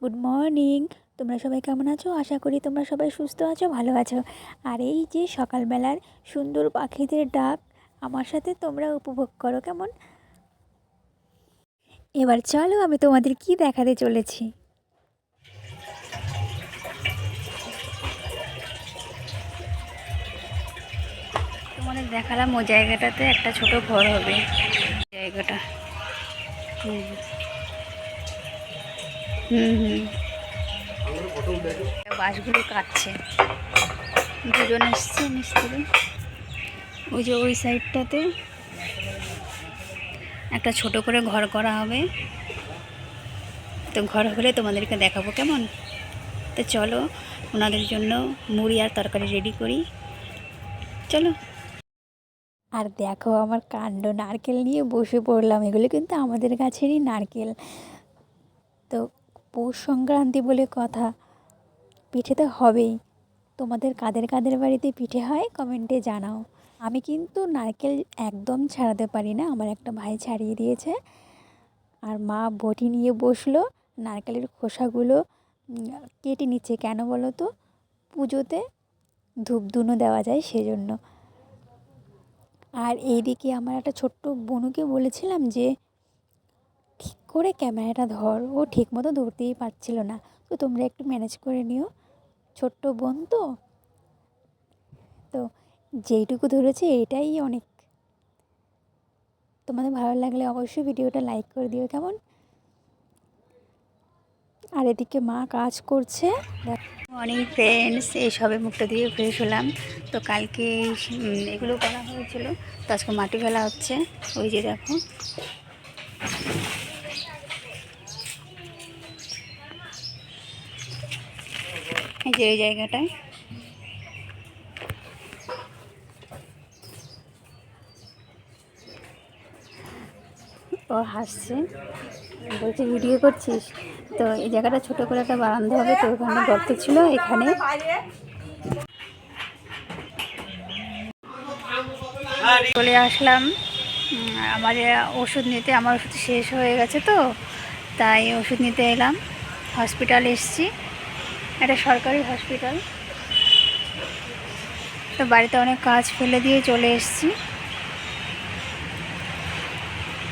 Good morning তোমরা সবাই কেমন আছো? আশা করি তোমরা সবাই সুস্থ আছো, ভালো আছো। আর এই যে সকালবেলার সুন্দর পাখিদের ডাক, আমার সাথে তোমরা উপভোগ করো কেমন? এবার চলো আমি তোমাদের কি দেখাতে চলেছি। তোমাদের দেখালাম ও জায়গাটাতে একটা ছোট ঘর হবে। জায়গাটা। বাঁশগুলো কাটছে। দুজন এসছে মিস্ত্রি। ওই যে ওই সাইডটাতে একটা ছোট করে ঘর করা হবে। তো ঘর হলে তোমাদেরকে দেখাবো কেমন? তো চলো, ওনাদের জন্য মুড়ি আর তরকারি রেডি করি। চলো। আর দেখো আমার কাণ্ড, নারকেল নিয়ে বসে পড়লাম। এগুলো কিন্তু আমাদের গাছেরই নারকেল। তো পৌষ সংক্রান্তি বলে কথা। পিঠে তো হবেই। তোমাদের কাদের কাদের বাড়িতে পিঠে হয় কমেন্টে জানাও। আমি কিন্তু নারকেল একদম ছাড়াতে পারি না। আমার একটা ভাই ছাড়িয়ে দিয়েছে। আর মা বটি নিয়ে বসল। নারকেলের খোসাগুলো কেটে নিচ্ছে। কেন বলো তো? পুজোতে ধূপধুনো দেওয়া যায় সেজন্য। আর এইদিকে আমার একটা ছোট্ট বনুকে বলেছিলাম যে ঠিক করে ক্যামেরাটা ধর, ও ঠিক মতো ধরতেই পারছিল না। তো তোমরা একটু ম্যানেজ করে নিও। ছোট্ট বোন তো। তো যেইটুকু ধরেছে এটাই অনেক। তোমাদের ভালো লাগলে অবশ্যই ভিডিওটা লাইক করে দিও কেমন? আর এদিকে মা কাজ করছে। অনেক ফ্রেন্ডস এই সবে মুখটা দিয়ে ফ্রেশ হলাম। তো কালকে এগুলো করা হয়েছিল। তো আজকে মাটি ফেলা হচ্ছে। ওই যে দেখো। এই যে, এই জায়গাটায়। ও হাসছে। বলছে, ভিডিও করছিস? তো এই জায়গাটা ছোট করে একটা বারান্দা হবে, তো ওখানে গর্ত ছিল, এখানে। চলে আসলাম। আমার ওষুধ নিতে, আমার ওষুধ শেষ হয়ে গেছে তো, তাই ওষুধ নিতে এলাম। হসপিটাল এসছি। একটা সরকারি হসপিটাল তো বাড়িতে অনেক কাজ ফেলে দিয়ে চলে এসেছি।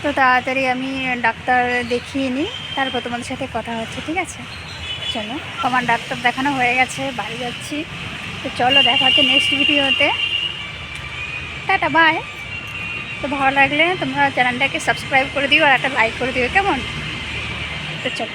তো তাড়াতাড়ি আমি ডাক্তার দেখিয়ে নিই, তারপর তোমাদের সাথে কথা হচ্ছে, ঠিক আছে? চলো, আমার ডাক্তার দেখানো হয়ে গেছে, বাড়ি যাচ্ছি। তো চলো, দেখা হচ্ছে নেক্সট ভিডিওতে টাটা বাই তো ভালো লাগলে তোমরা চ্যানেলটাকে সাবস্ক্রাইব করে দিও আর একটা লাইক করে দিও, কেমন? তো চলো।